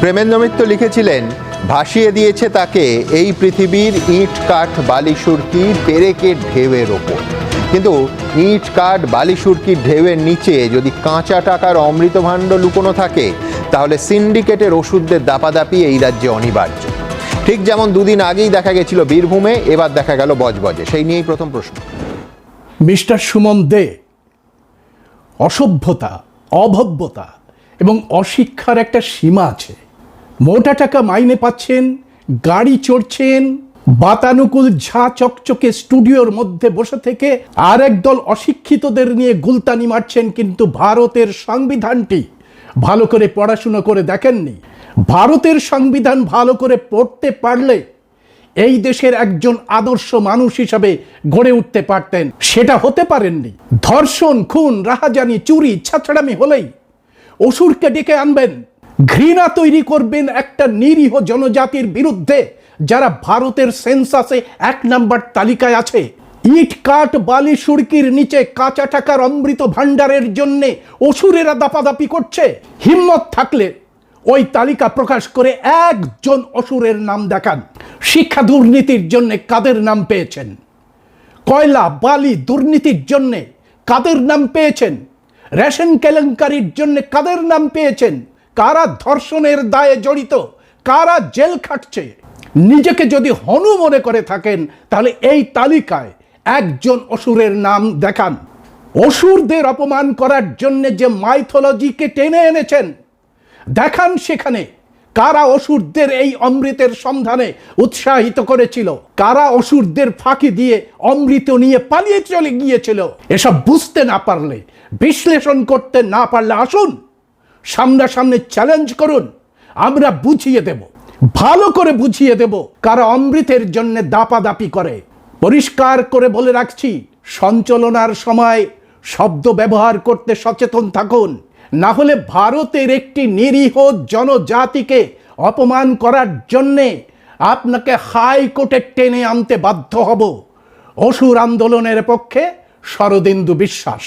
প্রেমেন্দ্র মিত্র লিখেছিলেন, ভাসিয়ে দিয়েছে তাকে এই পৃথিবীর ইট, কাঠ, বালি, সুরকি, পেরেকের ঢেউয়ের ওপর। কিন্তু ইট, কাঠ, বালি সুরকির ঢেউয়ের নিচে যদি কাঁচা টাকার অমৃত ভাণ্ড লুকোনো থাকে, তাহলে সিন্ডিকেটের ওষুধদের দাপাদাপি এই রাজ্যে অনিবার্য। ঠিক যেমন দুদিন আগেই দেখা গেছিল বীরভূমে, এবার দেখা গেল বজবজে। সেই নিয়েই প্রথম প্রশ্ন। মিস্টার সুমন দে, অসভ্যতা অভব্যতা এবং অশিক্ষার একটা সীমা আছে। মোটা টাকা মাইনে পাচ্ছেন, গাড়ি চড়ছেন, বাতানুকূল ঝা চকচকে স্টুডিওর মধ্যে বসে থেকে আর একদল অশিক্ষিতদের নিয়ে গুলতানি মারছেন কিন্তু ভারতের সংবিধানটি। ভালো করে পড়াশুনো করে দেখেননি। ভারতের সংবিধান ভালো করে পড়তে পারলে এই দেশের একজন আদর্শ মানুষ হিসাবে গড়ে উঠতে পারতেন। সেটা হতে পারেননি। ধর্ষণ, খুন, রাহাজানি, চুরি ছাছড়ামি হলেই অসুরকে ডেকে আনবেন। ঘৃণা তৈরি করবেন একটা নিরীহ জনজাতির বিরুদ্ধে, যারা ভারতের সেন্সাসে এক নাম্বার তালিকায় আছে। ইট কাঠ, বালি, সুরকির নিচে কাঁচা টাকার অমৃত ভাণ্ডারের জন্যে অসুরেরা দাপাদাপি করছে। হিম্মত থাকলে ওই তালিকা প্রকাশ করে একজন অসুরের নাম দেখান। শিক্ষা দুর্নীতির জন্য কাদের নাম পেয়েছেন? কয়লা, বালি, দুর্নীতির জন্য কাদের নাম পেয়েছেন? রেশন কেলেঙ্কারির জন্য কাদের নাম পেয়েছেন? কারা ধর্ষণের দায়ে জড়িত? কারা জেল খাটছে? নিজেকে যদি হনু মনে করে থাকেন, তাহলে এই তালিকায় একজন অসুরের নাম দেখান। অসুরদের অপমান করার জন্য যে মাইথোলজিকে টেনে এনেছেন, দেখান সেখানে কারা অসুরদের এই অমৃতের সন্ধানে উৎসাহিত করেছিল, কারা অসুরদের ফাঁকি দিয়ে অমৃত নিয়ে পালিয়ে চলে গিয়েছিল। এসব বুঝতে না পারলে, বিশ্লেষণ করতে না পারলে আসুন সামনাসামনি চ্যালেঞ্জ করুন, আমরা বুঝিয়ে দেব। ভালো করে বুঝিয়ে দেব কারা অমৃতের জন্য দাপাদাপি করে। পরিষ্কার করে বলে রাখছি, সঞ্চালনার সময় শব্দ ব্যবহার করতে সচেতন থাকুন, না হলে ভারতের একটি নিরীহ জনজাতিকে অপমান করার জন্যে আপনাকে হাইকোর্টে টেনে আনতে বাধ্য হব। অসুর আন্দোলনের পক্ষে শরদিন্দু বিশ্বাস।